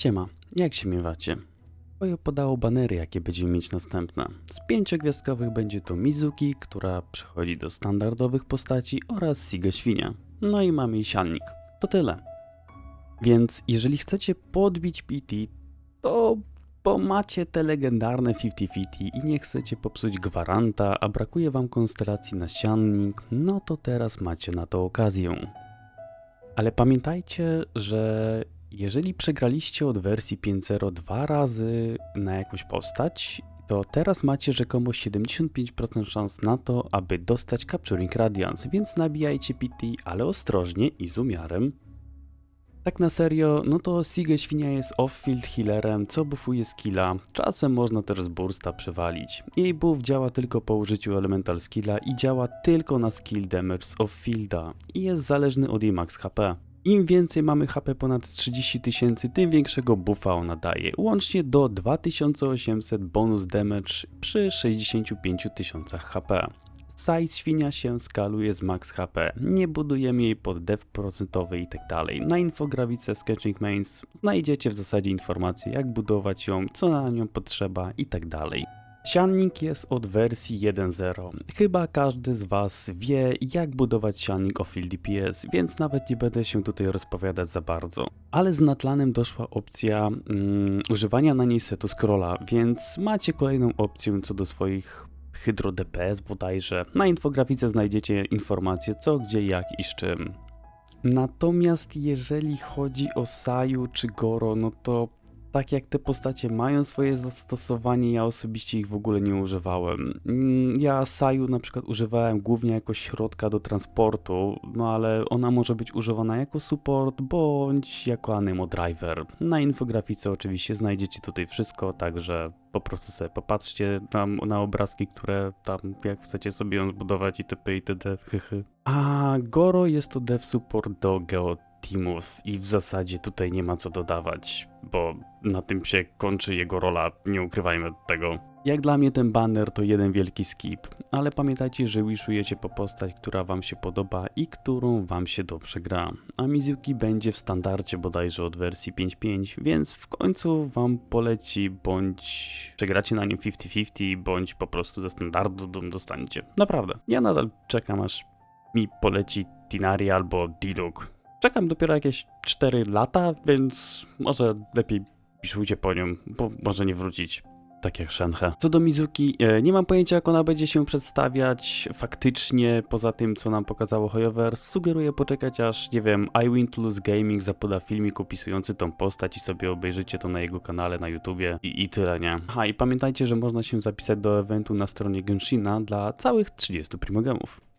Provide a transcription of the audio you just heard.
Siema, jak się miewacie? Ojo podało banery, jakie będziemy mieć następne. Z pięciogwiazdkowych będzie to Mizuki, która przechodzi do standardowych postaci oraz Siga Świnia. No i mamy siannik. To tyle. Więc jeżeli chcecie podbić PT, to bo macie te legendarne 50-50 i nie chcecie popsuć gwaranta, a brakuje wam konstelacji na siannik, no to teraz macie na to okazję. Ale pamiętajcie, że jeżeli przegraliście od wersji 5.0 dwa razy na jakąś postać, to teraz macie rzekomo 75% szans na to, aby dostać Capturing Radiance, więc nabijajcie PT, ale ostrożnie i z umiarem. Tak na serio, no to Siga Świnia jest off-field healerem, co buffuje skilla. Czasem można też z bursta przewalić. Jej buff działa tylko po użyciu elemental skilla i działa tylko na skill damage z off-fielda i jest zależny od jej max HP. Im więcej mamy HP ponad 30 tysięcy, tym większego buffa ona daje, łącznie do 2800 bonus damage przy 65 tysiącach HP. Size świnia się skaluje z max HP, nie budujemy jej pod dev procentowy i tak. Na infografice Sketching Mains znajdziecie w zasadzie informacje jak budować ją, co na nią potrzeba i tak. Siannik jest od wersji 1.0. Chyba każdy z Was wie, jak budować siannik o Field DPS, więc nawet nie będę się tutaj rozpowiadać za bardzo. Ale z Natlanem doszła opcja mm, używania na niej setu scrolla, więc macie kolejną opcję co do swoich Hydro DPS bodajże. Na infografice znajdziecie informacje co, gdzie, jak i z czym. Natomiast jeżeli chodzi o Saju czy Goro, no to tak jak te postacie mają swoje zastosowanie, ja osobiście ich w ogóle nie używałem. Mm, Ja Saju na przykład używałem głównie jako środka do transportu, no ale ona może być używana jako support bądź jako anemo driver. Na infografice oczywiście znajdziecie tutaj wszystko, także po prostu sobie popatrzcie na, na obrazki, które tam jak chcecie sobie ją zbudować itp. itd. A Goro jest to dev support do Geo i w zasadzie tutaj nie ma co dodawać, bo na tym się kończy jego rola, nie ukrywajmy tego. Jak dla mnie ten banner to jeden wielki skip, ale pamiętajcie, że wishujecie po postać, która wam się podoba i którą wam się dobrze gra. A Mizuki będzie w standardzie bodajże od wersji 5.5, więc w końcu wam poleci, bądź przegracie na nim 50-50, bądź po prostu ze standardu dostaniecie. Naprawdę. Ja nadal czekam aż mi poleci Tinari albo Diluc. Czekam dopiero jakieś 4 lata, więc może lepiej piszujcie po nią, bo może nie wrócić. Tak jak Shenhe. Co do Mizuki, e, nie mam pojęcia jak ona będzie się przedstawiać faktycznie, poza tym co nam pokazało Hoyoverse. Sugeruję poczekać aż, nie wiem, I Gaming zapoda filmik opisujący tą postać i sobie obejrzycie to na jego kanale na YouTubie i, i tyle, nie? Aha, i pamiętajcie, że można się zapisać do eventu na stronie Genshina dla całych 30 primogemów.